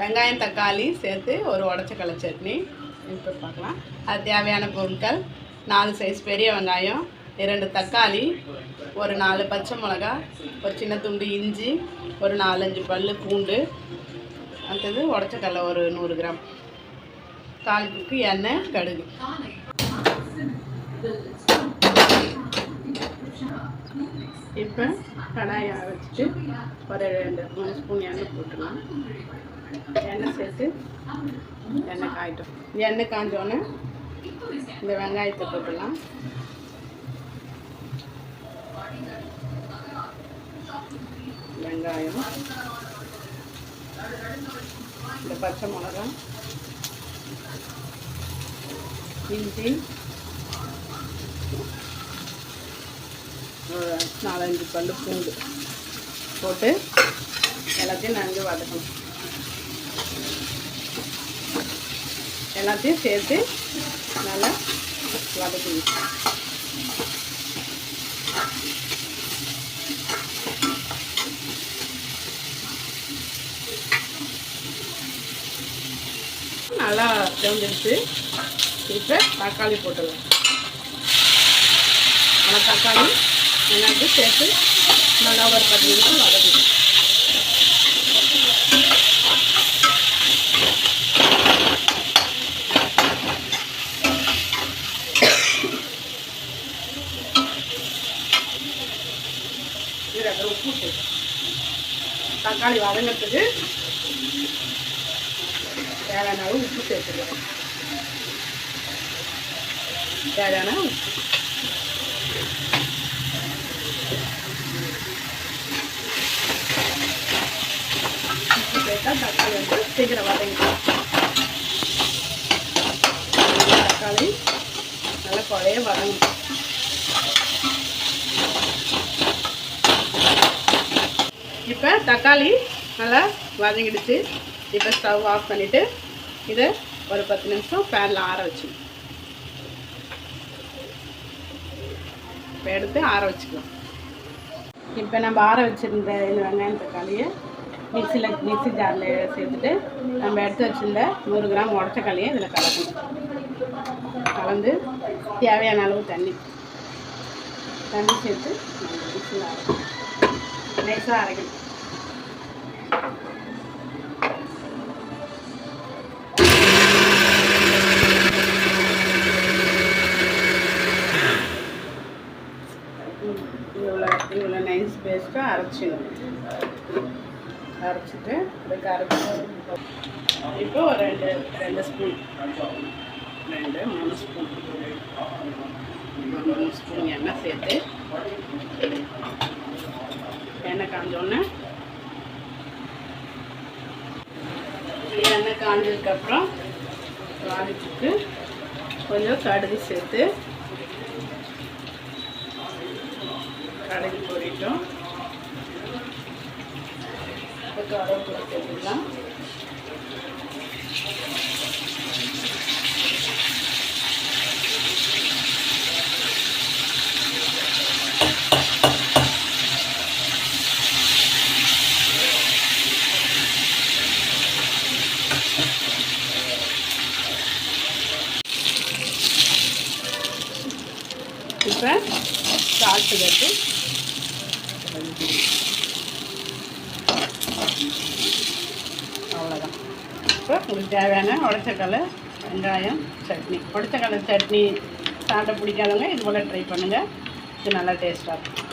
வெங்காயம் தக்காளி சேர்த்து ஒரு உடச்சக்கடலை சட்னி. இப்போ பார்க்கலாம். அது தேவையான பொருட்கள் நாலு சைஸ் பெரிய வெங்காயம் இரண்டு தக்காளி ஒரு நாலு பச்சை மிளகா ஒரு சின்ன துண்டு இஞ்சி ஒரு நாலஞ்சு பல் பூண்டு. அடுத்தது உடச்சக்கடலை ஒரு நூறு கிராம். தாளிப்புக்கு எண்ணெய் கடுகு. இப்போ கடாயை வச்சுட்டு ஒரு ரெண்டு மூணு ஸ்பூன் எண்ணெய் போட்டுக்கலாம். எண்ணெய் சேர்த்து எண்ணெய் காய்ட்டும். எண்ணெய் காஞ்சோன்னே இந்த வெங்காயத்தை போட்டுடலாம் வெங்காயம். இந்த பச்சை மிளகா இஞ்சி. நாலஞ்சு பல் பூண்டு போட்டு எல்லாத்தையும் நன்கு வதக்கணும். எல்லாத்தையும் சேர்த்து நல்லா வதக்கணும். நல்லா செவந்துடுச்சு இப்போ தக்காளி போட்டுடலாம். ஆனால் தக்காளி வெங்காயத்தை சேர்த்து நல்லா ஒரு பத்து நிமிஷம் வதக்கணும் உப்பு தக்காளி வதங்கிறதுக்கு தேவையான உப்பு சேர்த்துக்கலாம். தேவையான உப்பு. போட்டால் தக்காளி வந்து சீக்கிரம் வதங்கிடும் தக்காளி நல்லா குறைய வதங்கணும் இப்போ தக்காளி நல்லா வதங்கிடுச்சு. இப்போ ஸ்டவ் ஆஃப் பண்ணிவிட்டு இதை ஒரு பத்து நிமிஷம் ஃபேனில் ஆற வச்சு இப்போ எடுத்து ஆற வச்சுக்கலாம். இப்போ நம்ம ஆற வச்சுருந்த இந்த வெங்காயம் தக்காளியை மிக்சியில் மிக்சி ஜாரில் சேர்த்துட்டு நம்ம எடுத்து வச்சுருந்த நூறு கிராம் உடச்ச உடச்சக்காளியை இதில் கலக்கணும். கலந்து தேவையான அளவு தண்ணி. தண்ணி சேர்த்து மிக்சியில் அரைக்கணும். நைஸாக அரைக்கணும். இவ்வளோ இவ்வளோ நைஸ் பேஸ்ட்டாக அரைச்சிடணும். அரைச்சிட்டு அதுக்கு அரைச்சி இப்போ ஒரு ரெண்டு ரெண்டு ஸ்பூன் ரெண்டு மூணு ஸ்பூன் மூணு ஸ்பூன் எண்ணெய் சேர்த்து எண்ணெய் காஞ்சோடனே எண்ணெய் காஞ்சதுக்கப்புறம் தாளிச்சுட்டு கொஞ்சம் கடுகு சேர்த்து கடுகு போரிட்டோம் இப்போ கருவேப்பிலை சேர்த்துக்கலாம் இப்போ சால்ட்டு கட்டு அவ்வளோதான் இப்போ உங்களுக்கு தேவையான உடச்சக்கடலை வெங்காயம் சட்னி. உடச்சக்கடலை சட்னி சாப்பிட பிடிக்காதவங்க இது போல் ட்ரை பண்ணுங்கள் இது நல்லா டேஸ்ட்டாக இருக்கும்.